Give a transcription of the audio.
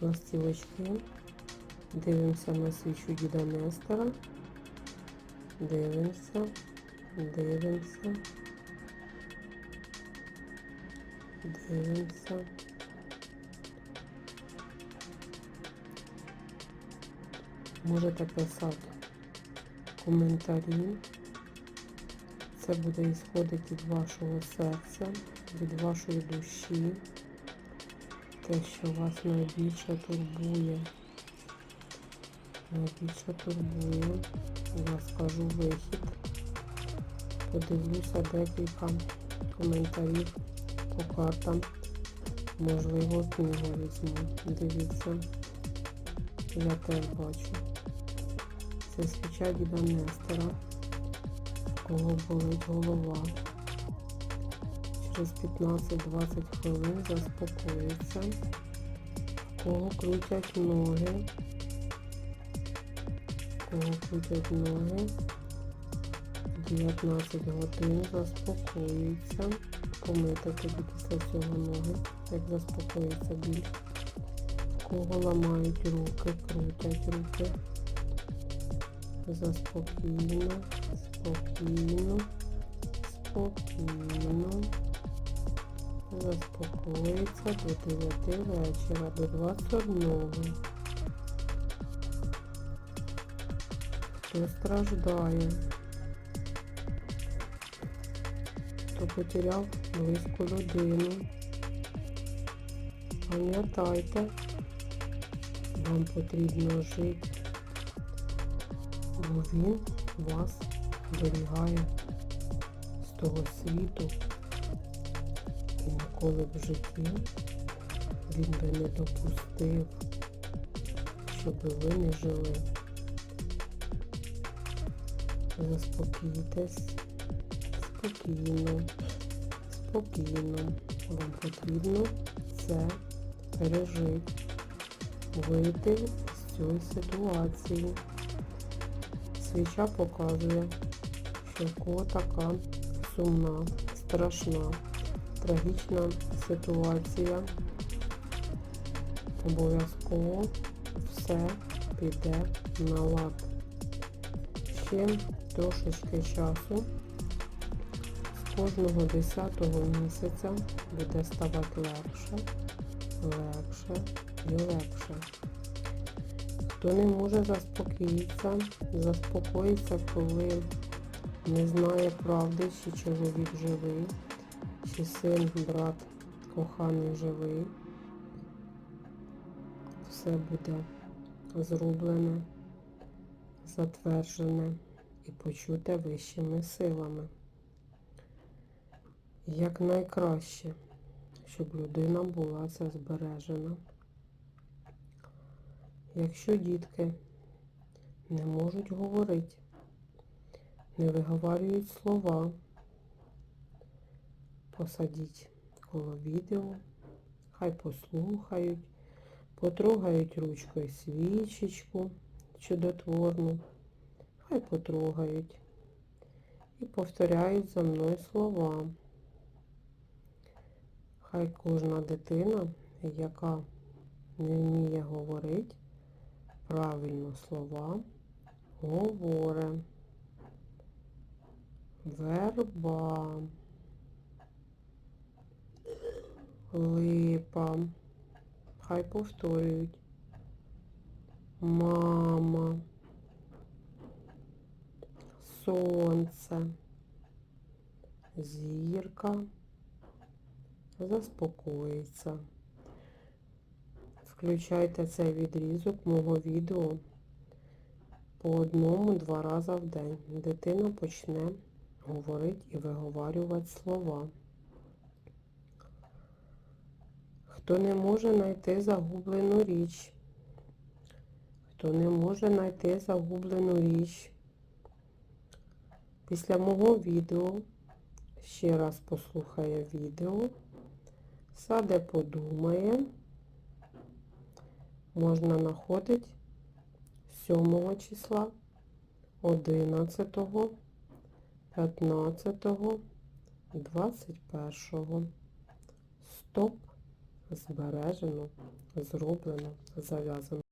ластівочки. Дивимося на свічу діда Нестора. Дивимося, дивимося. Дивимося. Можете писати коментарі. Це буде ісходити від вашого серця, від вашої душі. Те, що вас найбільше турбує. Найбільше турбує. Я скажу вихід. Подивлюся декілька коментарів по картам. Можливо, книгу візьму. Дивіться. Я теж бачу. Це свіча діда Нестора. У Кого болить голова. Через 15-20 хвилин заспокоїться. У Кого крутять ноги. У Кого крутять ноги. 19 годин заспокоюється. Помити тоді після цього ноги, як заспокоїться біль. У Кого ламають руки, крутять руки. Заспокійно, спокійно, спокійно. Заспокоїться до 9 вечора, до 21. Хто страждає? Хто потеряв близьку людину? Пам'ятайте, вам потрібно жити бо він вас оберігає з того світу ніколи в житті він би не допустив, щоб ви не жили. Заспокійтесь спокійно, спокійно. Вам потрібно це пережити, вийти з цієї ситуації. Свіча показує, що кого така сумна, страшна, трагічна ситуація. Обов'язково все піде на лад. Ще трошечки часу. З кожного 10-го місяця буде ставати легше, легше і легше. Хто не може заспокоїтися, заспокоїться, коли не знає правди, чи чоловік живий, чи син, брат, коханий живий. Все буде зроблене, затверджене і почуте вищими силами. Як найкраще, щоб людина була це збережена. Якщо дітки не можуть говорити, не виговарюють слова, посадіть коло відео, хай послухають, потрогають ручкою свічечку чудотворну, хай потрогають і повторяють за мною слова. Хай кожна дитина, яка не вміє говорити, правильно слова говоре. Верба. Липа. Хай повторюють. Мама. Сонце. Зірка. Заспокоїться. Включайте цей відрізок мого відео по одному-два рази в день. Дитина почне говорити і виговарювати слова. Хто не може знайти загублену річ, хто не може знайти загублену річ, після мого відео ще раз послухає відео, саде подумає, можна знаходити 7 числа, 11, 15, 21. Стоп збережено, зроблено, зав'язано.